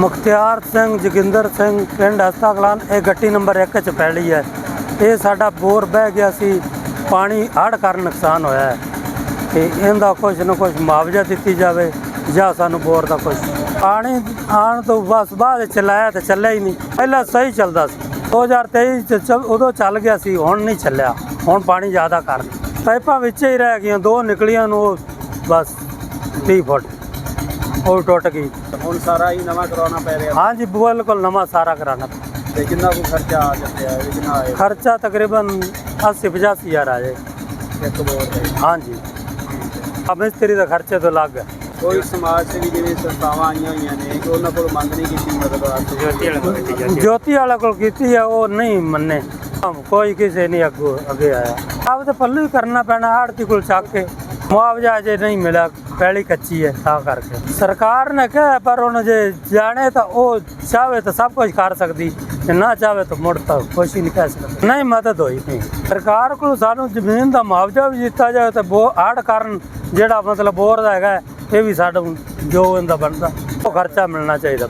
ਮੁਖਤਿਆਰ ਸਿੰਘ, ਜੋਗਿੰਦਰ ਸਿੰਘ, ਪਿੰਡ ਹਸਤਾ ਕਲਾਨ ਇਹ ਗੱਟੀ ਨੰਬਰ 1 ਚ ਪੈਲੀ ਹੈ। ਇਹ ਸਾਡਾ ਬੋਰ ਬਹਿ ਗਿਆ ਸੀ, ਪਾਣੀ ਹੜ੍ਹ ਕਾਰਨ ਨੁਕਸਾਨ ਹੋਇਆ ਹੈ। ਤੇ ਇਹਦਾ ਕੁਝ ਨਾ ਕੁਝ ਮੁਆਵਜ਼ਾ ਦਿੱਤੀ ਜਾਵੇ, ਜਾਂ ਸਾਨੂੰ ਬੋਰ ਦਾ ਕੁਝ ਪਾਣੀ ਆਉਣ ਤੋਂ ਬਸ ਬਾਅਦ ਚਲਾਇਆ ਤੇ ਚੱਲਿਆ ਹੀ ਨਹੀਂ। ਪਹਿਲਾਂ ਸਹੀ ਚੱਲਦਾ ਸੀ। 2023 ਚ ਚੱਲ- ਉਦੋਂ ਚੱਲ ਗਿਆ ਸੀ, ਹੁਣ ਨਹੀਂ ਚੱਲਿਆ। ਹੁਣ ਪਾਣੀ ਜ਼ਿਆਦਾ ਕਰ ਪਾਈਪਾਂ ਵਿੱਚ ਹੀ ਰਹਿ ਗਈਆਂ, ਦੋ ਨਿਕਲੀਆਂ ਨੂੰ ਬਸ 30 ਫੁੱਟ। ਉਹ ਟੁੱਟ ਗਈ। ਹੁਣ ਸਾਰਾ ਹੀ ਨਵਾਂ ਕਰਵਾਉਣਾ ਪੈ ਰਿਹਾ। ਹਾਂਜੀ ਬਿਲਕੁਲ ਨਵਾਂ ਸਾਰਾ ਕਰਾਣਾ ਤੇ ਕਿੰਨਾ ਕੁ ਖਰਚਾ ਆ ਜਾਂਦਾ ਹੈ ਕਿੰਨਾ ਆਏ ਖਰਚਾ ਤਕਰੀਬਨ 80 85 ਹਜ਼ਾਰ ਆ ਜਾਏ ਇੱਕ ਬੋਰ ਤੇ ਹਾਂਜੀ। ਆ ਮਿਸਤਰੀ ਦਾ ਖਰਚੇ ਤੋਂ ਲੱਗ ਹੈ ਕੋਈ ਸਮਾਜ ਸੇਵੀ ਜਿਵੇਂ ਸੰਸਥਾਵਾਂ ਆਈਆਂ ਹੋਈਆਂ ਨੇ ਕਿ ਉਹਨਾਂ ਕੋਲ ਮੰਗ ਨਹੀਂ ਕੀਤੀ ਮਦਦ ਵਾਸਤੇ? ਜੋਤੀ ਵਾਲਾ ਕੋਲ ਕੀਤੀ ਹੈ। ਉਹ ਨਹੀਂ ਮੰਨੇ। ਕੋਈ ਕਿਸੇ ਨਹੀਂ ਅੱਗੋਂ ਅੱਗੇ ਆਇਆ। ਆਪ ਤੇ ਪੱਲੂ ਹੀ ਕਰਨਾ ਪੈਣਾ ਆੜਤੀ ਕੋਲ ਚੱਕ ਕੇ। ਮੁਆਵਜ਼ਾ ਅਜੇ ਨਹੀਂ ਮਿਲਿਆ ਪਹਿਲੀ ਕੱਚੀ ਹੈ, ਤਾਂ ਕਰਕੇ। ਸਰਕਾਰ ਨੇ ਕਿਹਾ, ਪਰ ਹੁਣ ਜੇ ਜਾਣੇ ਤਾਂ ਉਹ ਚਾਹਵੇ ਤਾਂ ਸਭ ਕੁਝ ਕਰ ਸਕਦੀ ਤੇ ਨਾ ਚਾਹਵੇ ਤਾਂ ਮੁੜ ਤਾਂ ਕੁਛ ਹੀ ਨਹੀਂ ਕਹਿ ਸਕਦੀ। ਨਹੀਂ, ਮਦਦ ਹੋਈ ਨਹੀਂ। ਸਰਕਾਰ ਕੋਲ ਸਾਨੂੰ ਜ਼ਮੀਨ ਦਾ ਮੁਆਵਜ਼ਾ ਵੀ ਦਿੱਤਾ ਜਾਵੇ ਤੇ ਬੋ ਆੜ ਕਾਰਨ ਜਿਹੜਾ ਮਤਲਬ ਬੋਰ ਦਾ ਹੈਗਾ, ਇਹ ਵੀ ਸਾਡਾ ਜੋ ਇਹਦਾ ਬਣਦਾ, ਉਹ ਖਰਚਾ ਮਿਲਣਾ ਚਾਹੀਦਾ